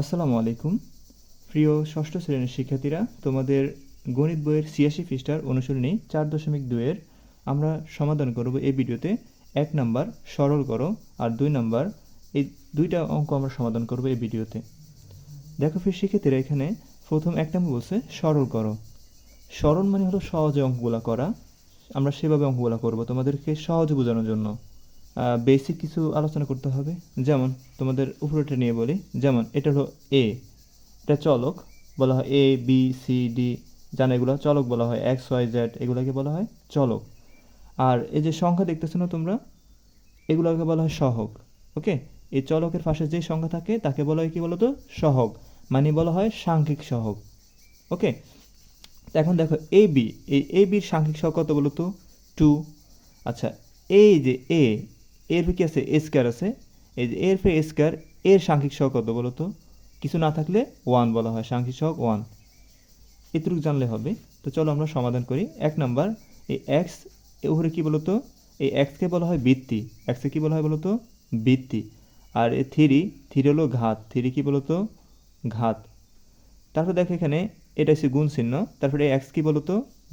আসসালামু আলাইকুম। প্রিয় ষষ্ঠ শ্রেণির শিক্ষার্থীরা, তোমাদের গণিত বইয়ের ছিয়াশি পৃষ্ঠার অনুশীলনী চার দশমিক দুইয়ের আমরা সমাধান করব এই ভিডিওতে। এক নাম্বার সরল করো আর দুই নাম্বার এই দুইটা অঙ্ক আমরা সমাধান করব এই ভিডিওতে। দেখো ফির শিক্ষার্থীরা, এখানে প্রথম এক নম্বর বলছে সরল করো। সরল মানে হলো সহজে অঙ্কগুলা করা। আমরা সেভাবে অঙ্কগুলা করব তোমাদেরকে সহজে বোঝানোর জন্য। বেসিক কিছু আলোচনা করতে হবে। যেমন তোমাদের উপরেটা নিয়ে বলি। যেমন এটা হলো এ এটা চলক বলা হয় এ বি সি ডি জানা এগুলো? চলক বলা হয় এক্স ওয়াই জেড এগুলোকে বলা হয় চলক। আর এই যে সংখ্যা দেখতেছো না তোমরা? এগুলোকে বলা হয় সহগ, ওকে? এই চলকের পাশে যে সংখ্যা থাকে, তাকে বলা হয় কি বলতো? সহগ মানে বলা হয় সাংখ্যিক সহগ, ওকে? তো এখন দেখো এ বি এই এ বির সাংখ্যিক সহগ কত বলতো? টু আচ্ছা এই যে এ এর কি আছে? এ স্কোয়ার আছে। এই যে এর ফে স্কোয়ার এর সাংখ্যিক সহগ কত বলতো কিছু না থাকলে ওয়ান বলা হয়, সাংখ্যিক সহগ ওয়ান এটুকু জানলে হবে। তো চলো আমরা সমাধান করি। এক নাম্বার, এই এক্স উপরে কি বলতো এই এক্সকে বলা হয় বৃত্তি। এক্সকে কি বলা হয় বলতো বৃত্তি। আর এ থ্রি থ্রি হলো ঘাত। থ্রি কি বলতো ঘাত। তারপর দেখো এখানে, এটা হচ্ছে গুণ চিহ্ন। তারপরে এক্স কি বলতো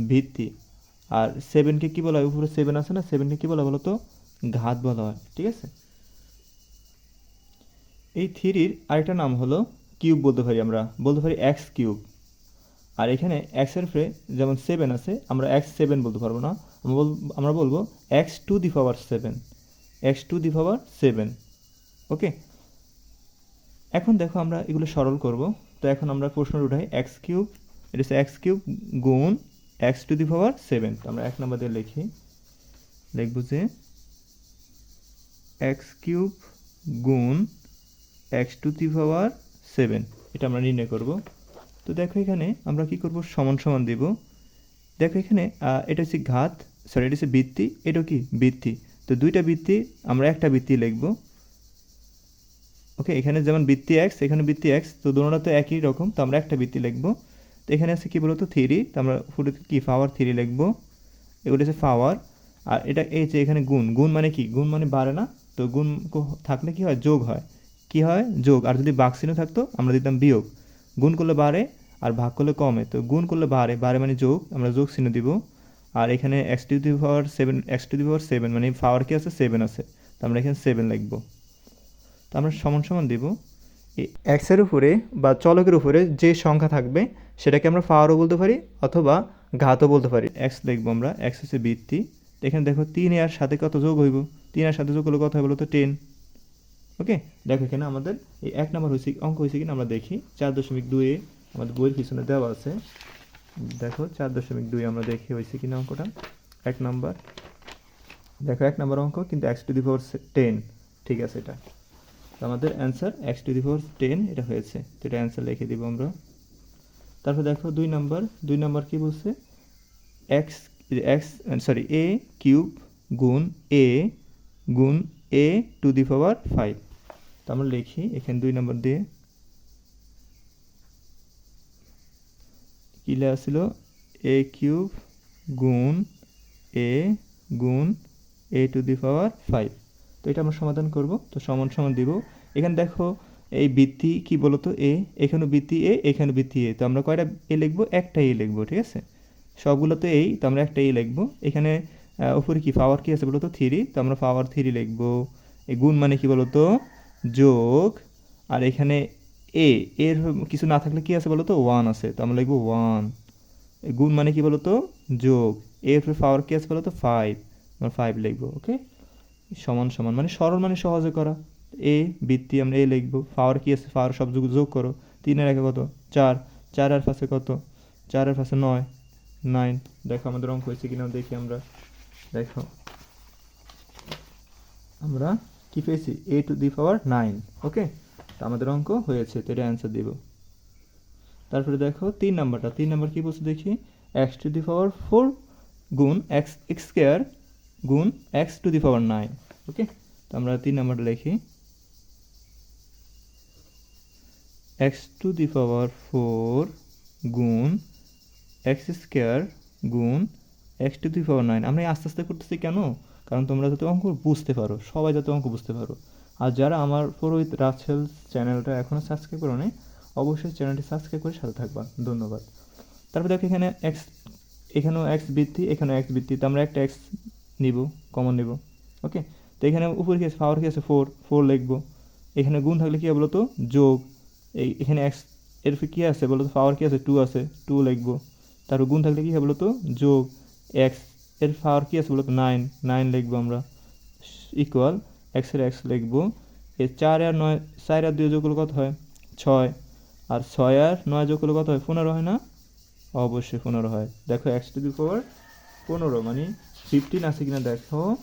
ভিত্তি আর সেভেনকে কি বলা হয়? উপরে সেভেন আছে না? সেভেনকে কী বলা বলতো ঘাত বলা হয়, ঠিক আছে? এই থ্রির আরেকটা নাম হলো কিউব বলতে পারি আমরা, বলতে পারি এক্স কিউব। আর এখানে এক্সের ফ্রে যেমন সেভেন আছে, আমরা এক্স সেভেন বলতে পারব না। আমরা বল, আমরা বলব X to the power seven X to the power seven okay এখন দেখো আমরা এগুলো সরল করব। তো এখন আমরা প্রশ্ন উঠাই এক্স কিউব, এটা হচ্ছে এক্স কিউব গুণ X to the power seven তো আমরা এক নম্বর দিয়ে লিখি, লিখব যে এক্স কিউব গুণ X to the power seven এটা আমরা নির্ণয় করব। তো দেখো এখানে আমরা কি করব? সমান সমান দেব। দেখো এখানে এটা হচ্ছে ঘাত সরি এটা হচ্ছে বৃত্তি, এটা কি? বৃত্তি। তো দুইটা বৃত্তি, আমরা একটা বৃত্তি লিখব। ওকে এখানে যেমন বৃত্তি এক্স এখানে বৃত্তি এক্স তো দুটোটা তো একই রকম, তো আমরা একটা বৃত্তি লিখব। তো এখানে আছে কি বলতো? থ্রি তো আমরা ফুটে কি? পাওয়ার থ্রি লিখব। এগুলো হচ্ছে পাওয়ার আর এটা এই যে এখানে গুণ গুণ মানে কি? গুণ মানে বাড়ে না। তো গুণ থাকলে কি হয়? যোগ হয়। কি হয়? যোগ। আর যদি বাঘ চিহ্ন থাকতো, আমরা দিতাম বিয়োগ। গুণ করলে বাড়ে আর ভাগ করলে কমে। তো গুণ করলে বাড়ে বাড়ে মানে যোগ, আমরা যোগ চিহ্ন দিব। আর এখানে X to the power seven X to the power seven মানে পাওয়ার কি আছে? সেভেন আছে। তো আমরা এখানে সেভেন লিখব। তো আমরা সমান সমান দিব। এক্সের উপরে বা চলকের উপরে যে সংখ্যা থাকবে, সেটাকে আমরা পাওয়ারও বলতে পারি, অথবা ঘাতও বলতে পারি। এক্স লিখব আমরা। এক্স হচ্ছে বৃত্তি। এখানে দেখো তিন আর সাথে কত যোগ হইব? তিন এর সাথে যোগ কত হয় বলো তো? টেন ওকে দেখো এখানে আমাদের এই এক নম্বর হয়েছে অঙ্ক হয়েছে কিনা আমরা দেখি। চার দশমিক দুয়ে আমাদের বইয়ের পিছনে দেওয়া আছে। দেখো, চার দশমিক দুই আমরা দেখি হয়েছে কিনা অঙ্কটা। এক নাম্বার। দেখো, এক নম্বর অঙ্ক কিন্তু X to the power ten ঠিক আছে এটা। আমাদের answer X to the power ten এটা হয়েছে। তো এটা অ্যান্সার লিখে দিব আমরা। তারপর দেখো, দুই নাম্বার। দুই নাম্বার কি বলছে? X X sorry A cube গুণ এ গুণ এ টু দি পাওয়ার ফাইভ তো আমরা লিখি, এখানে দুই নম্বর দিয়ে। কী লেখা ছিল? এ কিউব গুণ এ গুণ এ টু দি পাওয়ার ফাইভ তো এটা আমরা সমাধান করব, তো সমান সমান দিব। এখানে দেখো, এই বৃত্তি কি বলতো? এ এখানে বৃত্তি এ এখানে বৃত্তি এ তো আমরা কয়টা এ লিখব? একটা এ লিখব, ঠিক আছে? সবগুলো তো এই তো আমরা একটা এ লিখব। এখানে উপরে কি পাওয়ার কি আছে বলতো? থ্রি তো আমরা পাওয়ার থ্রি লিখব। এই গুণ মানে কি বলতো? যোগ। আর এখানে এ এর কিছু না থাকলে কি আছে বলতো? ওয়ান আছে। তো আমরা লিখব ওয়ান গুণ মানে কি বলতো? যোগ। এর পাওয়ার কি আছে বলতো? ফাইভ আমরা ফাইভ লিখব ওকে সমান সমান। মানে সরল মানে সহজে করা। এ বৃত্তি আমরা এ লিখব। পাওয়ার কি আছে? পাওয়ার সব যোগ যোগ করো। তিনের একে কত? চার। চার আর পাশে কত? চার আর পাশে নয়। নাইন দেখো আমাদের অঙ্ক হয়েছে কিনা, দেখি আমরা। দেখো। আমরা কি পেয়েছি? এ two the power nine okay তো আমাদের অঙ্ক হয়েছে, তো এটা অ্যান্সার দিব। তারপরে দেখো, তিন নাম্বারটা। তিন নাম্বার কী বলছে দেখি? X to the power four গুণ এক্স এক্স স্কোয়ার গুণ X to the power nine okay তো আমরা তিন নাম্বারটা লিখি। X to the power four গুণ এক্স স্কোয়ার গুণ X to the power nine আমরা আস্তে আস্তে করতেছি কেন? কারণ তোমরা যাতে অঙ্ক বুঝতে পারো, সবাই যাতে অঙ্ক বুঝতে পারো। আর যারা আমার পুরোহিত রাসেল চ্যানেলটা এখনও সাবস্ক্রাইব করো নাই অবশ্যই চ্যানেলটি সাবস্ক্রাইব করে সাথে থাকবা। ধন্যবাদ। তারপর দেখো এখানে এক্স এখানেও এক্স বৃত্তি এখানেও এক্স বৃত্তি তো আমরা একটা এক্স নিব কমন নিব। ওকে তো এখানে উপরে কি আছে? পাওয়ার কি আছে? ফোর ফোর লিখব। এখানে গুণ থাকলে কী হবে বলো তো যোগ। এই এখানে এক্সের কী আছে? বলো তো পাওয়ার কী আছে? টু আছে। টু লিখব। তারপর গুণ থাকলে কী হবে বলো তো যোগ। এক্সের পাওয়ার কী আছে বলো নাইন নাইন লিখব আমরা। ইকুয়াল এক্সের এক্স লিখব। এর চার আর নয়, চার আর দুই যোগ করলে কত হয়? ছয়। আর ছয় আর নয় যোগ করলে কত হয়? পনেরো হয় না? অবশ্যই পনেরো হয়। দেখো এক্স টু দি পাওয়ার পনেরো মানে ফিফটিন আছে কিনা দেখো।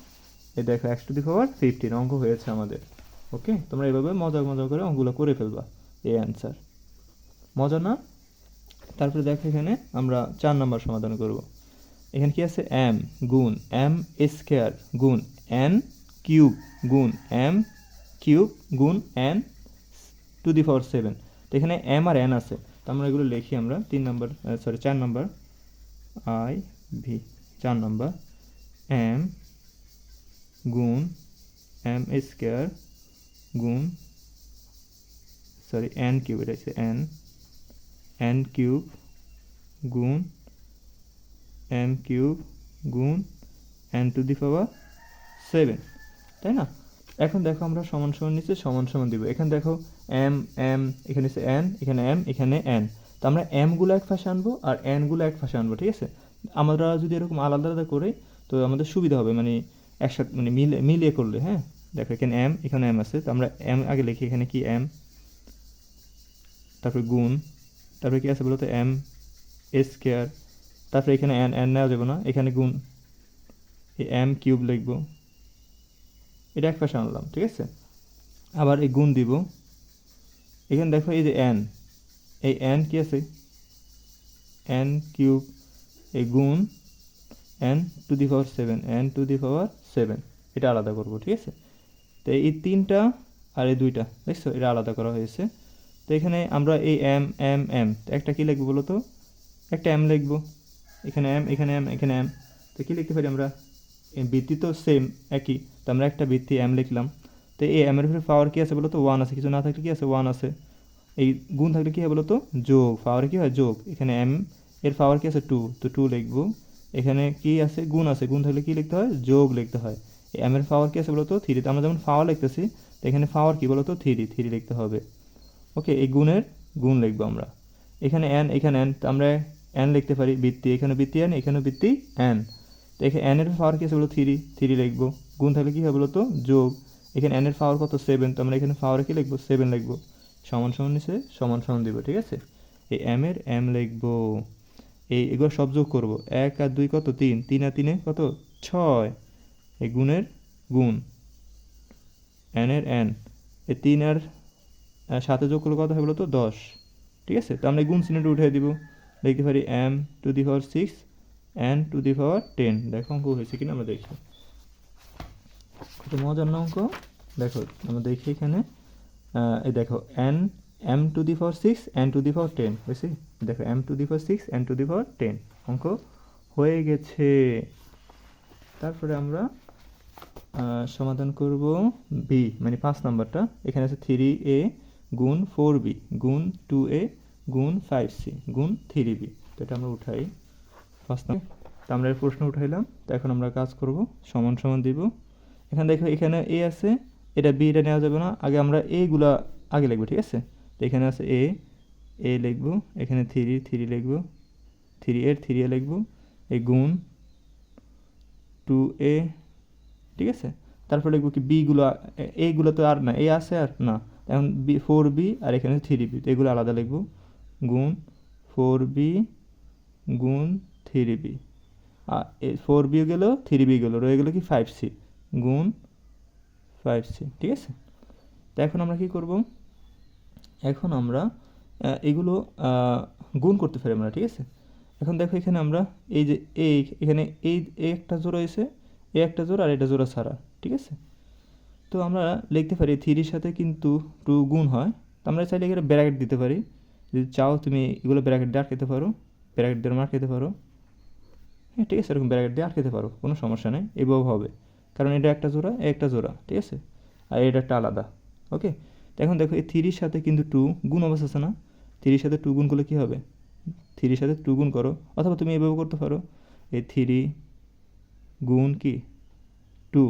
এই দেখো X to the power fifteen অঙ্ক হয়েছে আমাদের। ওকে তোমরা এভাবে মজা মজা করে অঙ্কগুলো করে ফেলবা। এই অ্যান্সার মজা না? তারপরে দেখো এখানে আমরা চার নাম্বার সমাধান করব। এখানে কি আছে? এম গুণ এম স্কোয়ার গুণ এন কিউব গুণ এম কিউব গুণ N to the power seven তো এখানে এম আর এন আছে। তো আমরা এগুলো লিখি আমরা। তিন নম্বর সরি চার নম্বর আই ভি চার নম্বর এম গুণ এম স্কোয়ার গুণ সরি এন কিউব এটা হচ্ছে এন এন কিউব গুণ এম কিউব গুণ N to the power seven তাই না? এখন দেখো আমরা সমান সমান নিচে সমান সমান দিব। এখানে দেখো এম এম এখানে হচ্ছে এন এখানে এম এখানে এন তো আমরা এমগুলো এক পাশে আনব আর এনগুলো এক পাশে আনব, ঠিক আছে? আমরা যদি এরকম আলাদা আলাদা করে, তো আমাদের সুবিধা হবে মানে একসাথে মানে মিলে, মিলিয়ে করলে হ্যাঁ? দেখো এখানে এম এখানে এম আছে, তো আমরা এম আগে লিখি, এখানে কি এম তারপরে গুণ, তারপরে কি আছে বলো তো এম স্কোয়ার তারপরে এখানে এন এন নেওয়া যাবে না। এখানে গুণ, এই এম কিউব লিখব। এটা এক পাশে আনলাম, ঠিক আছে? আবার এই গুণ দিব। এখানে দেখো এই যে এন এই এন কি আছে? এন কিউব এই গুণ N to the power seven N to the power seven এটা আলাদা করব, ঠিক আছে? তো এই তিনটা আর এই দুইটা, দেখছ? এটা আলাদা করা হয়েছে। তো এখানে আমরা এই এম এম এম একটা কী লিখব বলো তো? একটা এম লিখব। এখানে এম এখানে এম এখানে এম তো কী লিখতে পারি আমরা? বৃত্তি তো সেম একই। তো আমরা একটা বৃত্তি এম লিখলাম। তো এই এমের উপরে পাওয়ার কী আছে বলো তো ওয়ান আছে। কিছু না থাকলে কী আছে? ওয়ান আছে। এই গুণ থাকলে কী হয় বলো তো যোগ। পাওয়ারে কী হয়? যোগ। এখানে এম এর পাওয়ার কী আছে? টু তো টু লিখব। এখানে কি আছে? গুণ আছে। গুণ থাকলে কী লিখতে হয়? যোগ লিখতে হয়। এম এর পাওয়ার কী আছে বলো তো। থ্রি তো আমরা যেমন পাওয়ার লিখতেছি, তো এখানে পাওয়ার কী বলো তো থ্রি থ্রি লিখতে হবে। ওকে এই গুণের গুণ লিখব আমরা। এখানে এন এখানে এন তো আমরা এন লিখতে পারি, বৃত্তি, এখানে বৃত্তি এন এখানে বৃত্তি এন তো এখানে এর পাওয়ার কী আছে বলো থ্রি থ্রি লিখব। গুণ থাকলে কী হবে বলো তো যোগ। এখানে এর পাওয়ার কত? সেভেন তো আমরা এখানে পাওয়ার কি লিখব? সেভেন লিখব। সমান সমান নিচে, সমান সমান দিব, ঠিক আছে? এই এম এর এম লিখব। এই এগুলো সব যোগ করব। এক আর দুই কত? তিন। তিন আর তিনে কত? ছয়। এই গুণের গুণ। এর এন এই তিন আর সাথে যোগ করলে কত হয় বলো তো দশ। ঠিক আছে? তো আমরা গুণ চিহ্নটা উঠিয়ে দিব। লিখতে পারি M to the power six N to the power ten দেখো অঙ্ক হয়েছে কিনা আমরা দেখি। মজার না অঙ্ক? দেখো, আমরা দেখি এখানে। এই দেখো N M to the power six N to the power ten হয়েছে? দেখো M to the power six N to the power ten অঙ্ক হয়ে গেছে। তারপরে আমরা সমাধান করব বি মানে পাঁচ নাম্বারটা। এখানে আছে থ্রি এ গুণ ফোর বি গুণ টু এ গুণ ফাইভ সি গুণ থ্রি বি তো এটা আমরা উঠাই। ফার্স্ট তো আমরা প্রশ্ন উঠাইলাম। তো এখন আমরা কাজ করব। সমান সমান দিব। এখানে দেখো, এখানে এ আছে, এটা বি এটা নেওয়া যাবে না। আগে আমরা এগুলা আগে লিখব, ঠিক আছে? তো এখানে আছে এ এ লিখব, এখানে থ্রি থ্রি লিখব থ্রি এর থ্রি এ লিখব, এ গুণ টু এ ঠিক আছে? তারপরে লিখব কি বিগুলো এইগুলো তো আর না এ আছে আর না। এখন বি ফোর বি আর এখানে থ্রি বি তো এগুলো আলাদা লিখব। গুণ ফোর বি গুণ থ্রি বি। আর ফোর বি গেলো, থ্রি বি গেলো, রয়ে গেলো কি ফাইভ সি, গুণ ফাইভ সি, ঠিক আছে? তো এখন আমরা কি করব? এখন আমরা এগুলো গুণ করতে পারি আমরা, ঠিক আছে? এখন দেখো এখানে আমরা এই যে এই এখানে এই একটা জোড়া এসে এই একটা জোড়া আর এটা জোড়া ছাড়া, ঠিক আছে? তো আমরা লিখতে পারি থ্রির সাথে কিন্তু টু গুণ হয়, তো আমরা চাইলে এখানে ব্র্যাকেট দিতে পারি। যদি চাও তুমি এগুলো ব্র্যাকেট দিয়ে আটকাতে পারো ব্র্যাকেট দিয়ে আটকাতে পারো। হ্যাঁ ঠিক আছে, এরকম ব্র্যাকেট দিয়ে আটকাতে পারো, কোনো সমস্যা নেই, এভাবে হবে। কারণ এটা একটা জোড়া একটা জোড়া, ঠিক আছে? আর এটা একটা আলাদা ওকে তো এখন দেখো, এই থ্রির সাথে কিন্তু টু গুণ অবস্থা আছে না? থ্রির সাথে টু গুণ করলে কী হবে? থ্রির সাথে টু গুণ করো, অথবা তুমি এভাবে করতে পারো। এই থ্রি গুণ কি? টু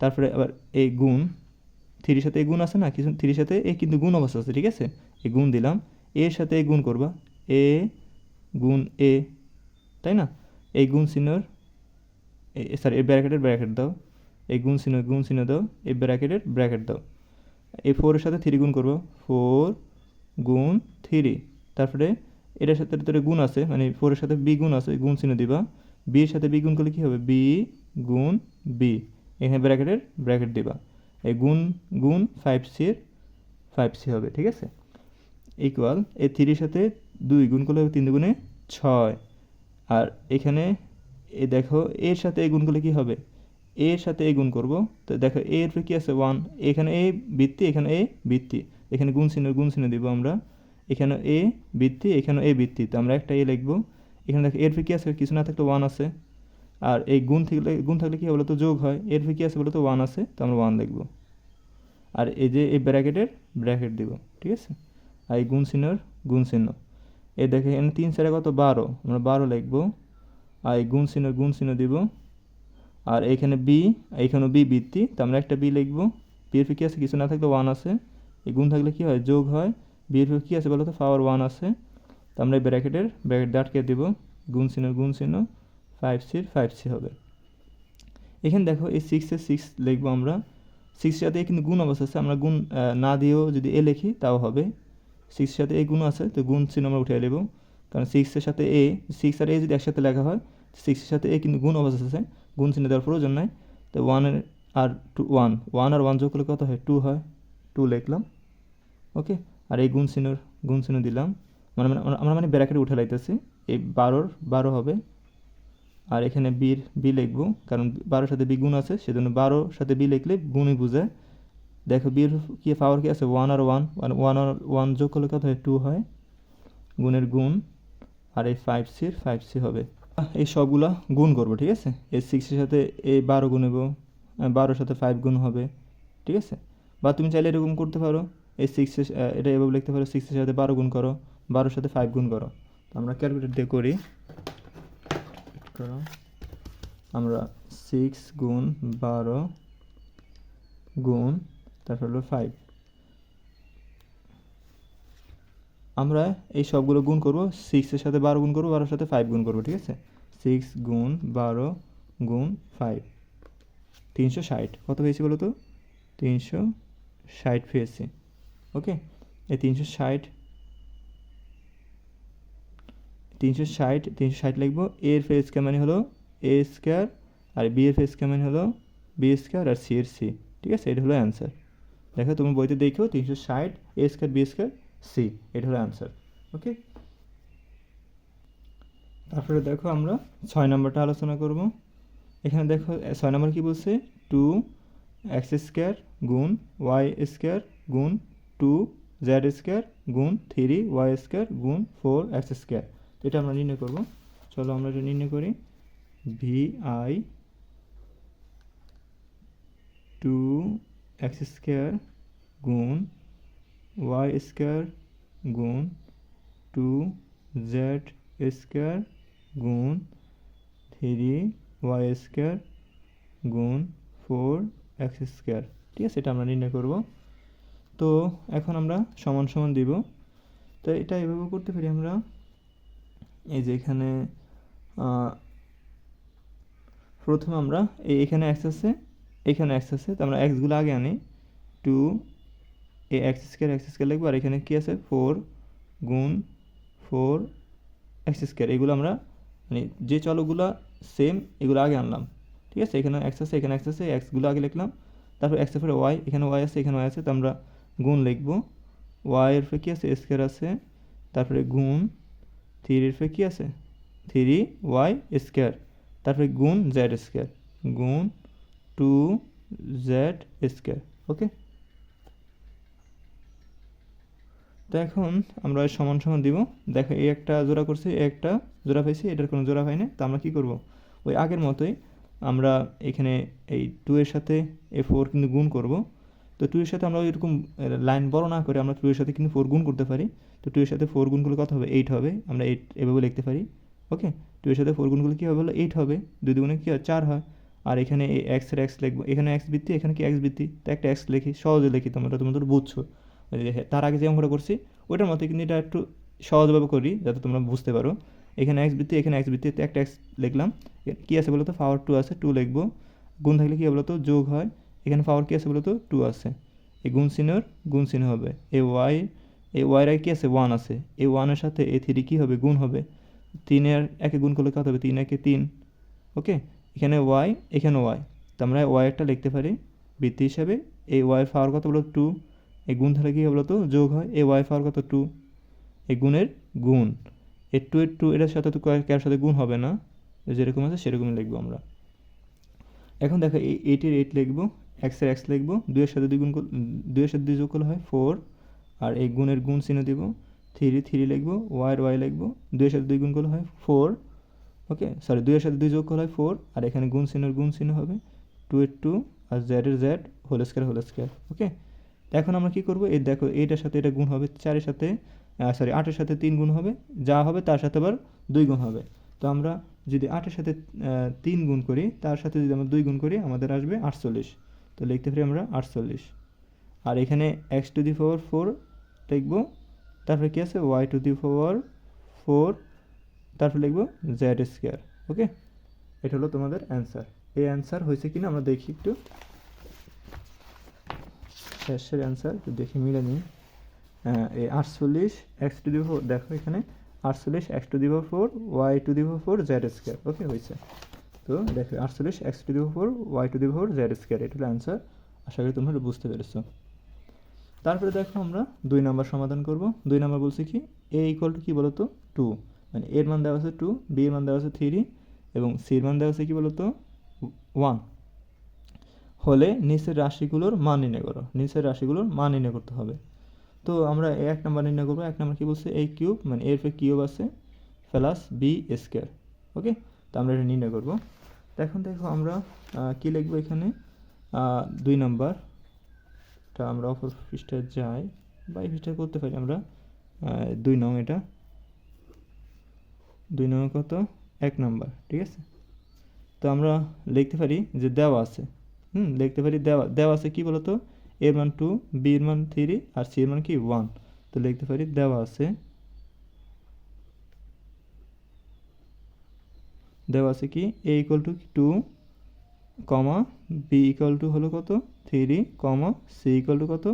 তারপরে আবার এই গুণ থ্রির সাথে এই গুণ আছে না? কিছু থ্রির সাথে এই কিন্তু গুণ অবস্থা আছে, ঠিক আছে? এই গুণ দিলাম এর সাথে এই গুণ করবা। এ গুণ এ, তাই না? এই গুণ চিহ্নর সরি এই ব্র্যাকেটের ব্র্যাকেট দাও। এই গুণ চিহ্ন গুণ চিহ্ন দাও। এই ব্র্যাকেটের ব্র্যাকেট দাও। এই ফোরের সাথে থ্রি গুণ করব। ফোর গুণ থ্রি তারপরে এটার সাথে তোর গুণ আছে মানে ফোরের সাথে বি গুণ আছে গুণ চিহ্ন দিবা। বির সাথে বি গুণ করলে কী হবে? বি গুণ বি এখানে ব্র্যাকেটের ব্র্যাকেট দিবা। এই গুণ গুণ ফাইভ সির ফাইভ সি হবে, ঠিক আছে? ইকুয়াল এই থ্রির সাথে দুই গুণ করলে তিন দুগুণে ছয়। আর এখানে এ দেখো, এর সাথে এই গুণ করলে কী হবে? এর সাথে এই গুণ করব। তো দেখো, এর কী আছে? ওয়ান এখানে এ বৃত্তি, এখানে এ বৃত্তি। এখানে গুণ চিহ্ন গুণ চিহ্ন দিব আমরা। এখানে এ বৃত্তি, এখানে এ বৃত্তি। তো আমরা একটা এ লিখব। এখানে দেখো, এর কী আছে? কিছু না থাকলে ওয়ান আছে। আর এই গুণ থাকলে গুণ থাকলে কী বলো তো যোগ হয়। এর কী আছে বলো তো ওয়ান আছে। তো আমরা ওয়ান লিখব। আর এই যে এই ব্র্যাকেটের ব্র্যাকেট দিব। ঠিক আছে? আর এই গুণ চিহ্নর গুণ চিহ্ন এই দেখে এখানে তিন চারে কত? বারো আমরা বারো লিখব। আর এই গুণ চিহ্ন গুণ চিহ্ন দিব। আর এখানে বি, এইখানেও বি বৃত্তি। তো আমরা একটা বি লিখব। বি এর কী আছে, কিছু না থাকলে ওয়ান আছে। এই গুণ থাকলে কী হয়? যোগ হয়। বি এর কী আছে বলো তো পাওয়ার ওয়ান আছে। তো আমরা এই ব্র্যাকেটের, ব্র্যাকেট দাঁটকে দেব। গুণ চিহ্ন গুণ চিহ্ন ফাইভ সির ফাইভ সি হবে। এখানে দেখো, এই সিক্সের সিক্স লিখব আমরা। সিক্সের সাথে কিন্তু গুণ অবস্থা আছে। আমরা গুণ না দিয়েও যদি এ লিখি, তাও হবে। সিক্সের সাথে এ গুণ আছে, তো গুণ চিহ্ন আমরা উঠিয়ে নেব কারণ সিক্সের সাথে এ সিক্স আর এ যদি একসাথে লেখা হয় সিক্সের সাথে এ কিন্তু গুণ অবস্থা আছে, গুণ চিহ্ন দেওয়ার প্রয়োজন নাই। তো ওয়ানের আর টু ওয়ান ওয়ান আর ওয়ান যোগ করলে কত হয়? টু হয়। টু লিখলাম। ওকে আর এই গুণ চিহ্নর, গুণ চিহ্ন দিলাম। মানে মানে আমরা- আমরা মানে ব্র্যাকেটে উঠে লাইতেছি। এই বারোর, বারো হবে। আর এখানে বির বি লিখব, কারণ বারোর সাথে বি গুণ আছে, সেজন্য বারোর সাথে বি লিখলে গুণই বোঝায় দেখো বির কি পাওয়ার কি আছে? ওয়ান আর ওয়ান ওয়ান আর ওয়ান যোগ করলে কত হয়? টু হয়। গুণের গুণ। আর এই ফাইভ সির ফাইভ সি হবে। এই সবগুলা গুণ করব, ঠিক আছে? এই সিক্সের সাথে এই বারো গুণ নেব বারোর সাথে ফাইভ গুণ হবে, ঠিক আছে? বা তুমি চাইলে এরকম করতে পারো। এই সিক্সের এটা এভাবে লিখতে পারো সিক্সের সাথে বারো গুণ করো, বারোর সাথে ফাইভ গুণ করো। তো আমরা ক্যালকুলেটর দিয়ে করি। করো। আমরা সিক্স গুণ বারো গুণ তারপর হলো ফাইভ আমরা এই সবগুলো গুণ করব সিক্সের সাথে বারো গুণ করব, বারোর সাথে ফাইভ গুণ করব, ঠিক আছে? সিক্স গুণ বারো গুণ ফাইভ তিনশো ষাট। কত পেয়েছি বলো তো? তিনশো ষাট পেয়েছি। ওকে? এই তিনশো ষাট তিনশো ষাট তিনশো ষাট লিখব। এর ফেস মানে হলো এ স্কোয়ার আর বি এর ফেস মানে হলো বি স্কোয়ার আর সি এর সি ঠিক আছে? এটা হলো অ্যান্সার দেখো তুমি বইতে দেখো তিনশো ষাট A square B square C এটা হলো অ্যান্সার ওকে তারপরে দেখো আমরা ছয় নম্বরটা আলোচনা করব। এখানে দেখো ছয় নম্বর কি বলছে? টু এক্স স্কোয়ার গুণ ওয়াই স্কোয়ার গুণ টু জেড স্কোয়ার গুণ থ্রি ওয়াই স্কোয়ার গুণ ফোর এক্স স্কোয়ার তো এটা আমরা নির্ণয় করব। চলো আমরা এটা নির্ণয় করি। V I two X square গুণ ওয়াই স্কোয়ার গুণ টু জেড স্কোয়ার গুণ থ্রি ওয়াই স্কোয়ার গুণ ফোর এক্স স্কোয়ার। ঠিক আছে, এটা আমরা নির্ণয় করব। তো এখন আমরা সমান সমান দিব। তো এটা এভাবে করতে পারি আমরা, এই যে এখানে প্রথমে আমরা এখানে এক্স আছে এখানে এক্স আছে তো আমরা এক্সগুলো আগে আনি। Two A X square X square লিখব, আর এখানে কী আছে? ফোর গুণ ফোর এক্স স্কোয়ার এগুলো আমরা মানে যে চলগুলো সেম এগুলো আগে আনলাম। ঠিক আছে? এখানে এক্স আছে, এখানে এক্স আছে এক্সগুলো আগে লিখলাম। তারপর এক্সের পরে ওয়াই এখানে ওয়াই আছে, এখানে ওয়াই আছে, তো আমরা গুণ লিখব। ওয়াইয়ের পরে কী আছে? স্কোয়ার আছে। তারপরে গুণ থ্রির পরে কী আছে? থ্রি ওয়াই স্কোয়ার তারপরে গুণ জেড স্কোয়ার গুণ টু জেড স্কোয়ার ওকে তো এখন আমরা সমান সমান দিব। দেখো এই একটা জোড়া করছি একটা জোড়া পাইছি, এটার কোনো জোড়া পাই না তো আমরা কী করব? ওই আগের মতোই আমরা এখানে এই টু এর সাথে এ ফোর কিন্তু গুণ করব। তো টু এর সাথে আমরা এরকম লাইন বড় না করে আমরা টু এর সাথে কিন্তু ফোর গুণ করতে পারি। তো টু এর সাথে ফোর গুণ করলে কত হবে? এইট হবে। আমরা এইট এভাবে লিখতে পারি ওকে টু এর সাথে ফোর গুণ করলে কী হবে বলো? এইট হবে। দুই দুগুণে কী হয়? চার হয়। আর এখানে এই এক্সের এক্স লিখব, এখানে এক্স বৃত্তি এখানে কি এক্স বৃত্তি তো একটা এক্স লিখি, সহজে লিখি তোমরা তোমরা বুঝছ। তার আগে যে অঙ্কটা করছি, ওইটার মতো কিন্তু এটা একটু সহজভাবে করি, যাতে তোমরা বুঝতে পারো। এখানে এক্স বৃত্তি এখানে এক্স বৃত্তি একটা এক্স লিখলাম। এ- কী আছে বলতো? পাওয়ার টু আছে টু লিখব। গুণ থাকলে কী বলতো? যোগ হয়। এখানে পাওয়ার কী আছে বলো তো টু আছে। এই গুণ চিহ্নর গুণ চিহ্ন হবে। এ ওয়াই এই ওয়াইয়ের আগে কী আছে? ওয়ান আছে। এই ওয়ানের সাথে এ থ্রি কী হবে? গুণ হবে। তিনের একে গুণ করলে কত হবে? তিন একে তিন। ওকে এখানে ওয়াই এখানে ওয়াই তো আমরা ওয়াইয়েরটা লিখতে পারি। বৃত্তি হিসাবে এই ওয়াই পাওয়ার কত বলো টু এই গুণ থাকলে কী হবে তো? যোগ হয়। এই ওয়াই পাওয়ার কত টু এই গুণের গুণ। এই টু এর টু এটার সাথে তো কার সাথে গুণ হবে না? যেরকম আছে, সেরকমই লিখব আমরা। এখন দেখো, এই এইটের এইট লিখব এক্সের এক্স লিখব। দুইয়ের সাথে দুই গুণ দুইয়ের সাথে দুই যোগ করলে হয় ফোর আর এই গুণের গুণ চিহ্ন দিব। থ্রি থ্রি লিখব ওয়াইয়ের ওয়াই লিখব। দুইয়ের সাথে দুই গুণ করলে হয় ফোর ওকে সরি দুইয়ের সাথে দুই যোগ করলে হয় ফোর আর এখানে গুণ চিহ্নের গুণ চিহ্ন হবে টু এর টু আর জেডের Z whole square whole square okay এখন আমরা কী করব? এই দেখো, এইটার সাথে এটা গুণ হবে চারের সাথে সরি আটের সাথে তিন গুণ হবে, যা হবে তার সাথে আবার দুই গুণ হবে। তো আমরা যদি আটের সাথে তিন গুণ করি, তার সাথে যদি আমরা দুই গুণ করি, আমাদের আসবে আটচল্লিশ। তো লিখতে পারি আমরা আটচল্লিশ। আর এখানে X to the power four লিখব, তারপরে কী আছে? Y to the power four তারপর লিখব জেড স্কোয়ার ওকে এটা হলো তোমাদের অ্যান্সার এই অ্যান্সার হয়েছে কিনা আমরা দেখি একটু। শেষের অ্যান্সার দেখি মিলে নিই। এই আটচল্লিশ এক্স টু দি ফোর দেখো এখানে, আটচল্লিশ X to the four Y to the four Z square okay হয়েছে। তো দেখো, আটচল্লিশ X to the four Y to the power Z square এটা হলো অ্যান্সার আশা করি তোমরা বুঝতে পেরেছ। তারপরে দেখো আমরা দুই নাম্বার সমাধান করব। দুই নাম্বার বলছি কি? এ ইকুয়াল টু কী বলো তো টু মানে এর মান দেওয়া আছে টু বি এর মান দেওয়া আছে থ্রি এবং সির মান দেওয়া আছে কি বলতো? ওয়ান হলে নিচের রাশিগুলোর মান নির্ণয় করো। নিচের রাশিগুলোর মান নির্ণয় করতে হবে। তো আমরা এক নাম্বার নির্ণয় করব। এক নাম্বার কি বলছে? এই কিউব মানে এর ফে কিউব আছে প্লাস বি স্কোয়ার ওকে তো আমরা এটা নির্ণয় করব। তো এখন দেখো আমরা কি লিখব এখানে? দুই নাম্বার টা আমরা অপর পৃষ্ঠায় যাই বা এই পৃষ্ঠায় করতে পারি আমরা দুই নং এটা। দুই নম্বর কত? এক নম্বর, ঠিক আছে? তো আমরা লিখতে পারি যে দেওয়া আছে। হুম, লিখতে পারি দেওয়া দেওয়া আছে কি বলতো? এর মান টু বি এর মান থ্রি আর সি এর মান কি? ওয়ান তো লিখতে পারি দেওয়া আছে। দেওয়া আছে কি? A equal to two comma B equal to হলো কত? Three comma C equal to কত?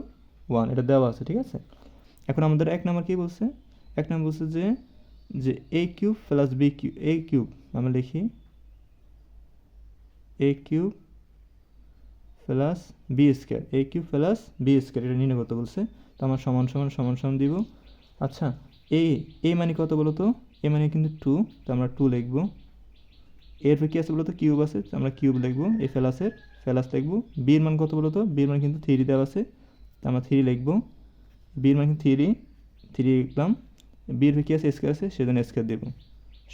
ওয়ান এটা দেওয়া আছে, ঠিক আছে? এখন আমাদের এক নাম্বার কি বলছে? এক নাম্বার বলছে যে যে A cube plus B cube A cube আমরা লিখি। A cube plus B square A cube plus B square এটা নির্ণয় করতে বলছে। তো আমার সমান সমান সমান সমান দিব। আচ্ছা এ এ মানে কত বলো তো? এ মানে কিন্তু টু তো আমরা টু লিখব। এরপর কী আছে বলো তো? কিউব আছে আমরা কিউব লিখব। এই ফেলাসের ফেলাস লিখব। বির মান কত বলো তো? বির মান কিন্তু থ্রি দেওয়া আছে, তো আমরা থ্রি লিখব। বির মান কিন্তু থ্রি থ্রি লিখলাম। বির কী আছে স্কোয়ার আছে, সেজন্য স্কোয়ার দেবো।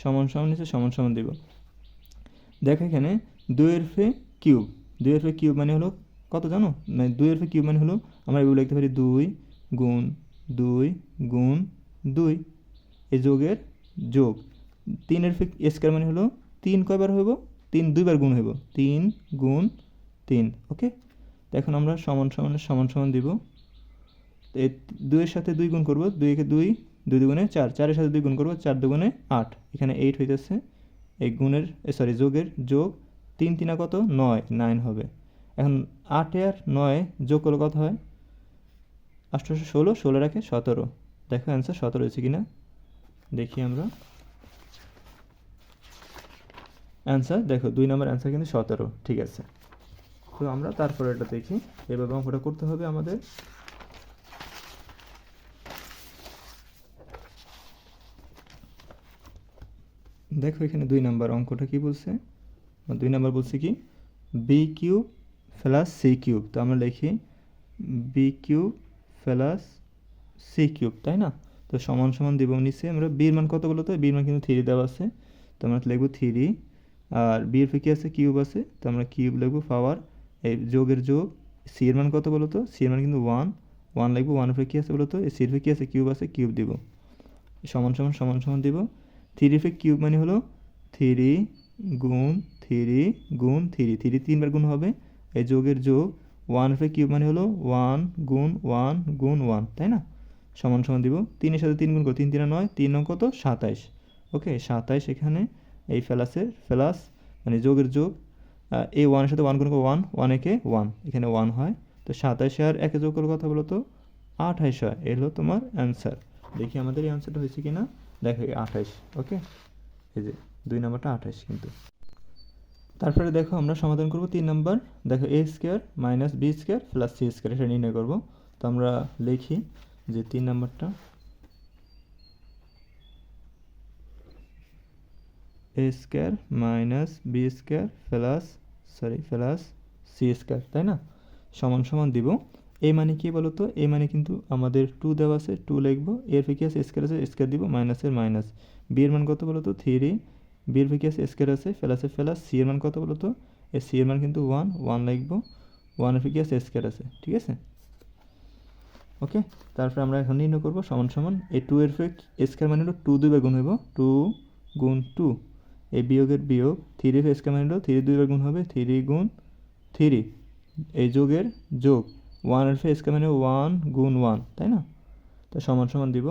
সমান সমান নিচে সমান সমান দেবো। দেখো এখানে দুইয়ের ফে কিউব। দুইয়ের ফে কিউব মানে হলো কত জানো? মানে দুইয়ের ফে কিউব মানে হলো আমরা এগুলো লিখতে পারি দুই গুণ দুই গুণ দুই। এই যোগের যোগ। তিনের ফে স্কোয়ার মানে হলো তিন কয়বার হইব? তিন দুইবার গুণ হইব। তিন গুণ তিন, ওকে? এখন আমরা সমান সমান সমান সমান দিব। দুইয়ের সাথে দুই গুণ করব। দুইকে দুই দুই দুগুণে চার, চারের সাথে দুই গুণ করব, চার দুগুণে আট। এখানে এইট হইতেছে। এই গুণের সরি যোগের যোগ তিন তিনা কত? নয় নাইন হবে। এখন আটে আর নয় যোগ করলে কত হয়? আষ্টশো ষোলো ষোলো রাখে সতেরো। দেখো অ্যান্সার সতেরো হয়েছে কিনা? দেখি আমরা। অ্যান্সার দেখো, দুই নম্বর অ্যান্সার কিন্তু সতেরো, ঠিক আছে। তো আমরা তারপরে এটা দেখি। এভাবে অঙ্কটা করতে হবে আমাদের। দেখো এখানে দুই নাম্বার অঙ্কটা কি বলছে? দুই নাম্বার বলছে কি? B cube plus C cube তো আমরা লিখি B cube plus C cube তাই না? তো সমান সমান দিব নিচে। আমরা বির মান কত বলো তো বির মান কিন্তু থ্রি দেওয়া আছে। তো আমরা লিখব থ্রি আর বির কি আছে? কিউব আছে। তো আমরা কিউব লিখব পাওয়ার এই যোগের যোগ। সি এর মান কত বলো তো সি এর মান কিন্তু ওয়ান ওয়ান লিখব ওয়ান উপরে কী আছে বলো তো এই সির কী আছে? কিউব আছে কিউব দিব। সমান সমান সমান সমান দিব। থ্রি উপরে কিউব মানে হলো থ্রি গুণ থ্রি গুণ থ্রি থ্রি তিনবার গুণ হবে, এই যোগের যোগ ওয়ান উপরে কিউব মানে হলো ওয়ান গুণ ওয়ান গুণ ওয়ান তাই না? সমান সমান দিব তিনের সাথে তিন গুণ করো তিন তিন নয়, তিন নং কত? সাতাইশ। ওকে সাতাইশ এখানে এই ফেলাসের ফেলাস মানে যোগের যোগ এই ওয়ানের সাথে ওয়ান গুণ করো ওয়ান ওয়ান একে ওয়ান এখানে ওয়ান হয়। তো সাতাইশে আর একে যোগ করার কথা বলো তো, আঠাইশ হয় এলো তোমার অ্যান্সার দেখি আমাদের এই অ্যান্সারটা হয়েছে কি না দেখো এই আঠাইশ, ওকে? এই যে দুই নাম্বারটা আঠাইশ কিন্তু। তারপরে দেখো আমরা সমাধান করব তিন নম্বর। দেখো A square minus B square plus C square এটা নির্ণয় করব। তো আমরা লিখি যে তিন নম্বরটা A square minus B square plus sorry plus C square তাই না? সমান সমান দিব। এই মানে কি বলো তো এই মানে কিন্তু আমাদের টু দেওয়া আছে টু লিখব এর ফিকে স্কোয়ার আছে স্কোয়ার দিব মাইনাসের মাইনাস বি এর মান কত বলো তো থ্রি বি এর ফিকে আছে স্কোয়ার আছে ফেলাসে ফেলাস সি এর মান কত বলো তো এই সি এর মান কিন্তু ওয়ান ওয়ান লিখব। ওয়ানের ফিকে আছে স্কোয়ার আছে, ঠিক আছে? ওকে তারপরে আমরা এখন নির্ণয় করব সমান সমান। এই টু এর ফিক স্কোয়ার মানে হলো টু দুইবার গুণ হইব। টু গুণ টু এই বিয়োগের বিয়োগ থ্রি স্কোয়ার মানে হলো থ্রি দুইবার গুণ হবে থ্রি গুণ থ্রি এই যোগের যোগ। ওয়ানের ফে মানে ওয়ান গুণ ওয়ান, তাই না? তো সমান সমান দিব।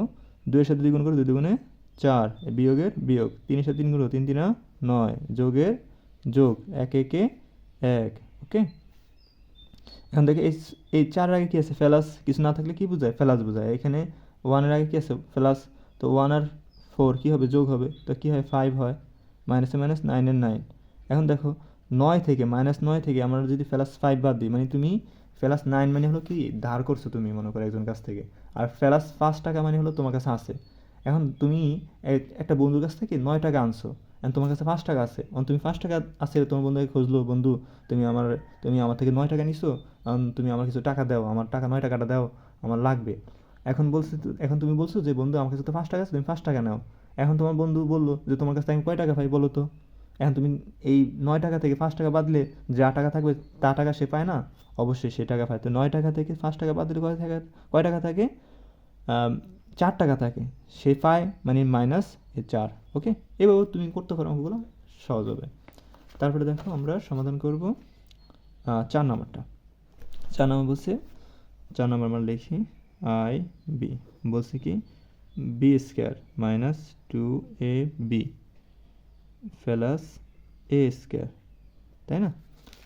দুইয়ের সাথে দুই গুণ করে দুই দুগুণে চার বিয়োগের বিয়োগ। তিনের সাথে তিন গুণ তিন, তিনা নয়। যোগের যোগ এক, একে এক ওকে এখন দেখে এই এই চার আগে কি আছে? ফেলাস কিছু না থাকলে কি বোঝায়? ফেলাস বোঝায়। এখানে ওয়ানের আগে কি আছে? ফেলাস। তো ওয়ান আর ফোর কী হবে? যোগ হবে। তো কী হয়? ফাইভ হয়। মাইনাসে মাইনাস নাইনের নাইন এখন দেখো, নয় থেকে মাইনাস নয় থেকে আমরা যদি ফেলাস ফাইভ বাদ দিই মানে তুমি ফেলাস নাইন মানে হলো কি, ধার করছ তুমি মনে করো একজন কাছ থেকে। আর ফেলাস পাঁচ টাকা মানে হলো তোমার কাছে আছে। এখন তুমি একটা বন্ধুর কাছ থেকে নয় টাকা আনছো। এখন তোমার কাছে পাঁচ টাকা আছে। এখন তুমি পাঁচ টাকা আছে তোমার বন্ধুকে খুঁজলো, বন্ধু, তুমি আমার তুমি আমার থেকে নয় টাকা নিছো। এখন তুমি আমার কিছু টাকা দাও, আমার টাকা, নয় টাকাটা দাও, আমার লাগবে। এখন বলছে এখন তুমি বলছো যে, বন্ধু, আমার কাছে তো পাঁচ টাকা আছে, তুমি পাঁচ টাকা নাও। এখন তোমার বন্ধু বলল যে, তোমার কাছে আমি কয় টাকা পাই বলো তো? এখন তুমি এই নয় টাকা থেকে পাঁচ টাকা বাদলে যা টাকা থাকবে তা টাকা সে পায় না? অবশ্যই সে টাকা পায়। তো নয় টাকা থেকে পাঁচ টাকা বাদলে কয় টাকা কয় টাকা থাকে? চার টাকা থাকে। সে পায় মানে মাইনাস এ চার ওকে এভাবে তুমি করতে পারো অঙ্কগুলো, সহজ হবে। তারপরে দেখো আমরা সমাধান করব চার নাম্বারটা। চার নাম্বার বলছে, চার নাম্বার আমরা লিখি আই বি বলছে কি? B square minus two A B plus A square, তাই না?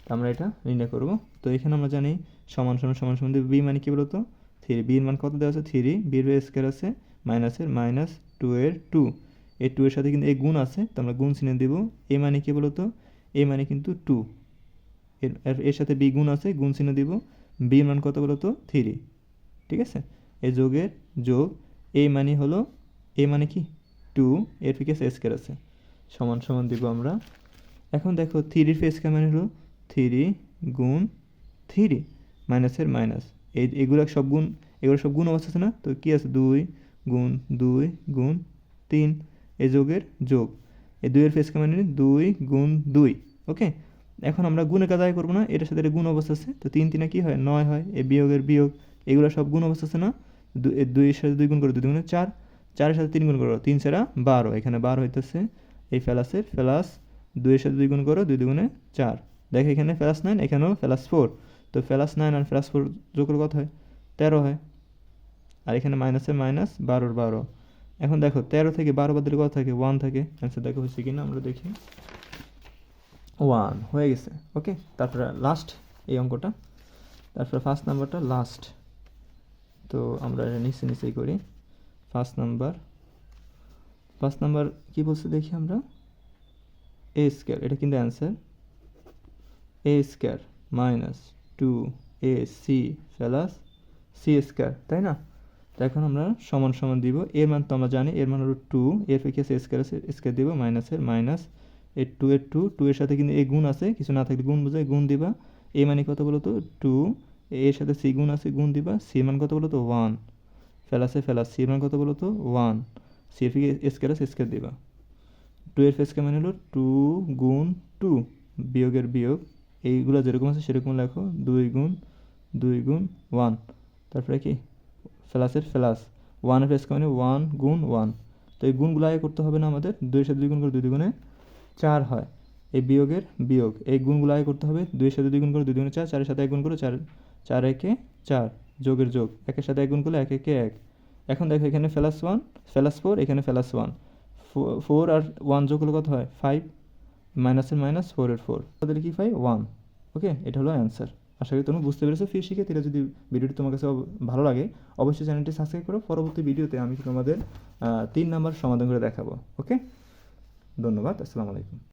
আমরা এটা নির্ণয় করব। তো এখানে আমরা জানি সমান সমান সমান সমান বি মানে কি বলতো? থ্রি বির মান কত দেওয়া আছে? থ্রি বির স্কোয়ার আছে মাইনাসের মাইনাস টু এর টু। এই টু এর সাথে কিন্তু এই গুণ আছে, তো আমরা গুণ চিহ্ন দেবো। এ মানে কি বলতো? এ মানে কিন্তু টু। এর, এর- সাথে বি গুণ আছে, গুণ চিহ্ন দিব। বি মান কত বলতো? থ্রি। ঠিক আছে? এ যোগের যোগ এ মানে হলো, এ মানে কি? টু, এর ফিকে স্কোয়ার আছে। সমান সমান দিব আমরা। এখন দেখো থ্রির ফেস মানে হলো? থ্রি গুণ থ্রি মাইনাসের মাইনাস এই এগুলো সব গুণ, এগুলো সব গুণ অবস্থা আছে না? তো কী আছে? দুই গুণ দুই গুণ তিন, এই যোগের যোগ। এই দুইয়ের ফেস মানে দুই গুণ দুই ওকে এখন আমরা গুণের কাজ আয় করব না, এটার সাথে গুণ অবস্থা আছে। তো তিন তিনে কী হয়? নয় হয়, এই বিয়োগের বিয়োগ। এগুলো সব গুণ অবস্থা আছে না? এ দুইয়ের সাথে দুই গুণ করে দুই গুণে চার। চারের সাথে তিন গুণ করো তিন ছাড়া বারো, এখানে বারো হইতেছে এই ফেলাসের ফেলাস দুইয়ের সাথে দুই গুণ করো, দুই দুগুণে চার। দেখো এখানে ফেলাস নাইন, এখানেও ফেলাস ফোর। তো ফেলাস নাইন আর ফেলাস ফোর যোগ করে কত হয়? তেরো হয়। আর এখানে মাইনাসে মাইনাস বারোর বারো। এখন দেখো, তেরো থেকে বারো বাদ দিলে কত থাকে? ওয়ান থাকে। অ্যান্সার দেখো হচ্ছে কিনা, আমরা দেখি। ওয়ান হয়ে গেছে। ওকে তারপরে লাস্ট এই অঙ্কটা। তারপরে ফার্স্ট নাম্বারটা লাস্ট তো আমরা নিচে নিচেই করি। ফার্স্ট নাম্বার ফার্স্ট নাম্বার কী বলছে দেখি আমরা? এ স্কোয়ার এটা কিন্তু answer A square minus two A C plus C square তাই না? তো এখন আমরা সমান সমান দিব। এর মান তো আমরা জানি এর মান হলো টু এর ফেকে সি স্কোয়ার আছে স্কোয়ার দিব মাইনাসের মাইনাস এর টু এর টু টু এর সাথে কিন্তু এ গুণ আছে, কিছু না থাকলে গুণ বোঝায় গুণ দিবা। এ মানে কত বলো তো? টু এর সাথে সি গুণ আছে, গুণ দিবা। সি মান কত বলো তো? ওয়ান ফেলাসে ফেলাস সি মান কত বলো তো? ওয়ান সি এর ফেকে স্কোয়ার আছে স্কোয়ার দিবা টু এর ফেসকে মানে হলো টু গুণ টু বিয়োগের বিয়োগ এইগুলো যেরকম আছে সেরকম লেখো দুই গুণ দুই গুণ ওয়ান তারপরে কি প্লাসের প্লাস ওয়ানের প্লাস মানে ওয়ান গুণ ওয়ান তো এই গুণগুলো আগে করতে হবে না আমাদের দুইয়ের সাথে দুই গুণ করে দুই দুগুণে চার হয় এই বিয়োগের বিয়োগ এই গুণগুলো আগে করতে হবে দুইয়ের সাথে দুই গুণ করে দুই দুগুণে চার চারের সাথে এক গুণ করে চার চার একে চার যোগের যোগ একের সাথে এক গুণ করলে এক একে এক এখন দেখো এখানে ফেলাস ওয়ান, ফেলাস ফোর, এখানে ফেলাস ওয়ান। ফোর আর ওয়ান যোগ হলে কত হয়? ফাইভ মাইনাসের মাইনাস ফোরের ফোর। তাদের কি পাই ওয়ান। ওকে? এটা হলো অ্যান্সার। আশা করি তোমরা বুঝতে পেরেছ। ফির শিখে তাহলে যদি ভিডিওটি তোমার কাছে ভালো লাগে, অবশ্যই চ্যানেলটি সাবস্ক্রাইব করো। পরবর্তী ভিডিওতে আমি তোমাদের তিন নাম্বার সমাধান করে দেখাবো। ওকে? ধন্যবাদ। আসসালামু আলাইকুম।